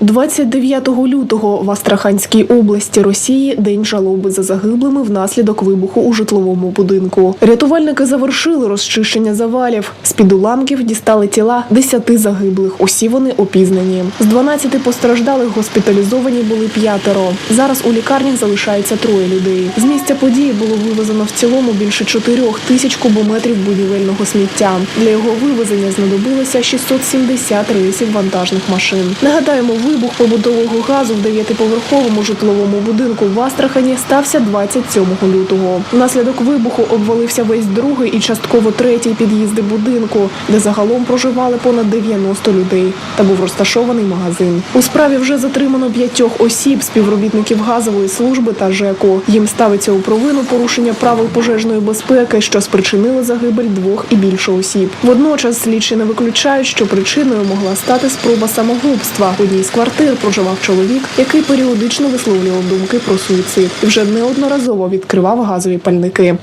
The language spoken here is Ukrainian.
29 лютого в Астраханській області Росії день жалоби за загиблими внаслідок вибуху у житловому будинку. Рятувальники завершили розчищення завалів. З під уламків дістали тіла 10 загиблих. Усі вони опізнані. З 12 постраждалих госпіталізовані були п'ятеро. Зараз у лікарнях залишається троє людей. З місця події було вивезено в цілому більше 4 тисяч кубометрів будівельного сміття. Для його вивезення знадобилося 670 рейсів вантажних машин. Нагадаємо, вибух побутового газу в дев'ятиповерховому житловому будинку в Астрахані стався 27 лютого. Внаслідок вибуху обвалився весь другий і частково третій під'їзди будинку, де загалом проживали понад 90 людей та був розташований магазин. У справі вже затримано п'ятьох осіб, співробітників газової служби та ЖЕКу. Їм ставиться у провину порушення правил пожежної безпеки, що спричинило загибель двох і більше осіб. Водночас слідчі не виключають, що причиною могла стати спроба самогубства. Одній з квартир проживав чоловік, який періодично висловлював думки про суїцид і вже неодноразово відкривав газові пальники.